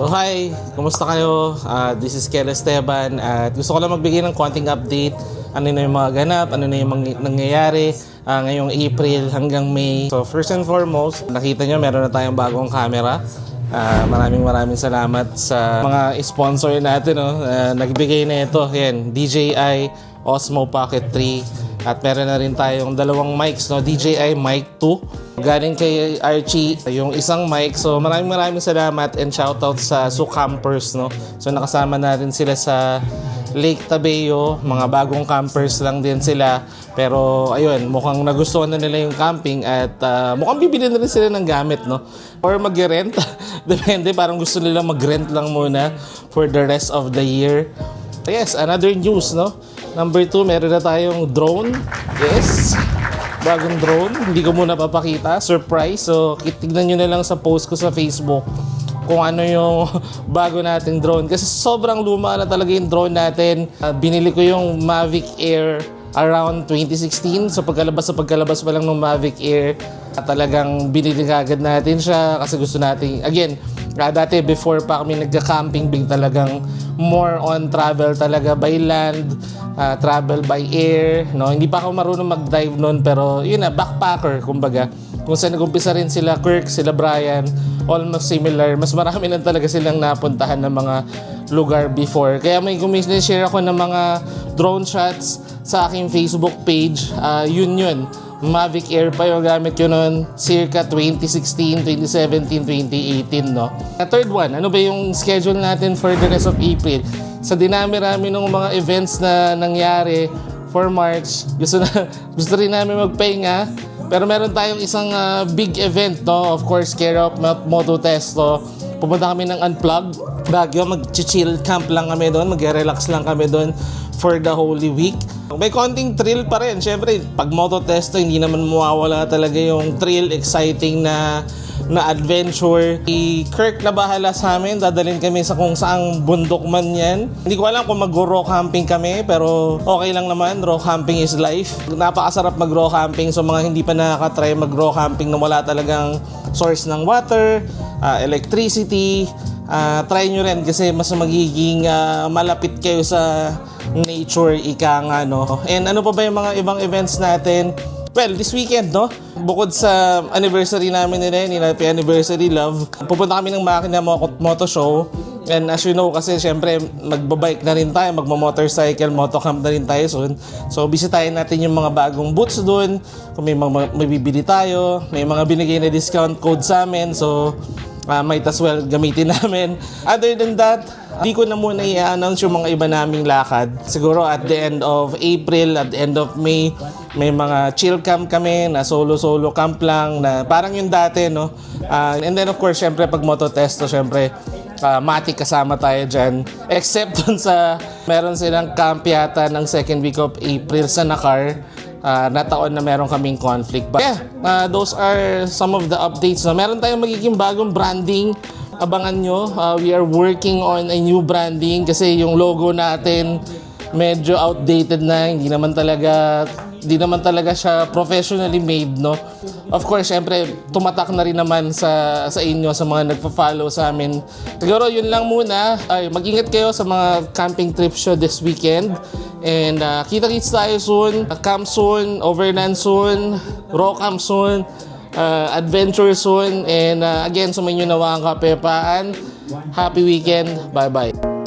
So hi, kumusta kayo? Ah, this is Kel Esteban at gusto ko lang magbigay ng konting update. Ano na yung mga ganap, ano na yung mga nangyayari ah, ngayong April hanggang May. So first and foremost, nakita nyo meron na tayong bagong camera. Ah, maraming maraming salamat sa mga sponsor natin no, na nagbigay na ito. Yan, DJI Osmo Pocket 3 at meron na rin tayong dalawang mics, no? DJI Mic 2. Galing kay Archie, yung isang mic. So maraming maraming salamat and shoutout sa Su Campers, no? So nakasama na rin sila sa Lake Tabeo. Mga bagong campers lang din sila. Pero ayun, mukhang nagustuhan na nila yung camping at ah, mukhang bibili na rin sila ng gamit, no? Or mag-rent. Depende, parang gusto nila mag-rent lang muna for the rest of the year. Yes, another news, no? Number two, meron na tayong drone. Yes. Bagong drone. Hindi ko muna papakita. Surprise. So, tignan nyo na lang sa post ko sa Facebook kung ano yung bago nating drone. Kasi sobrang luma na talaga yung drone natin. Ah, binili ko yung Mavic Air around 2016. So pagkalabas sa pagkalabas pa lang ng Mavic Air, talagang binili agad natin siya kasi gusto natin, again, ah, dati before pa kami nagka-camping, big talagang more on travel talaga by land, ah, travel by air, no? Hindi pa ako marunong mag-dive noon pero yun na, backpacker kumbaga. Kung saan nag-umpisa rin sila Kirk, sila Brian, almost similar. Mas marami na talaga silang napuntahan ng mga lugar before. Kaya may share ako ng mga drone shots sa aking Facebook page. Ah, yun yun. Mavic Air pa yung gamit ko noon circa 2016, 2017, 2018, no? The third one, ano ba yung schedule natin for the rest of April? Sa dinami-rami ng mga events na nangyari for March, gusto na gusto rin namin magpahinga. Pero meron tayong isang ah, big event, no? Of course, care of Mo- Moto Testo. Pupunta kami ng Unplug. Baguio, mag-chill camp lang kami doon. Mag-relax lang kami doon for the Holy Week. May konting thrill pa rin. Siyempre, pag Moto Testo, hindi naman mawawala talaga yung thrill, exciting na na adventure. Si Kirk na bahala sa amin. Dadalhin kami sa kung saang bundok man yan. Hindi ko alam kung mag-raw camping kami, pero okay lang naman. Raw camping is life. Napakasarap mag-raw camping. So mga hindi pa nakakatry mag-raw camping na wala talagang source ng water, ah, electricity, ah, try nyo rin kasi mas magiging ah, malapit kayo sa nature, ika nga, no? And ano pa ba yung mga ibang events natin? Well, this weekend, no? Bukod sa anniversary namin ni Renny, na happy anniversary love, pupunta kami ng Makina Mo- Moto Show. And as you know, kasi syempre, magbabike na rin tayo, magmamotorcycle, motocamp na rin tayo soon. So, bisitahin natin yung mga bagong boots doon. Kung may mga may tayo, may mga binigay na discount code sa amin. So, uh, might as well gamitin namin. Other than that, di ko na muna i-announce yung mga iba naming lakad. Siguro at the end of April, at the end of May, may mga chill camp kami na solo-solo camp lang na parang yung dati, no? Ah, and then of course, syempre pag moto testo, syempre uh, Mati kasama tayo dyan. Except dun sa meron silang camp yata ng second week of April sa Nakar. Uh, na taon na meron kaming conflict. But yeah, uh, those are some of the updates. Na meron tayong magiging bagong branding. Abangan nyo. Uh, we are working on a new branding kasi yung logo natin medyo outdated na. Hindi naman talaga hindi naman talaga siya professionally made, no? Of course, syempre, tumatak na rin naman sa, sa inyo, sa mga nagpa-follow sa amin. Siguro, yun lang muna. Ay, mag-ingat kayo sa mga camping trip show this weekend. And uh, kita-kits tayo soon. Camp soon, overland soon, raw camp soon, uh, adventure soon. And uh, again, sumayin nyo ang kapepaan. Happy weekend. Bye-bye.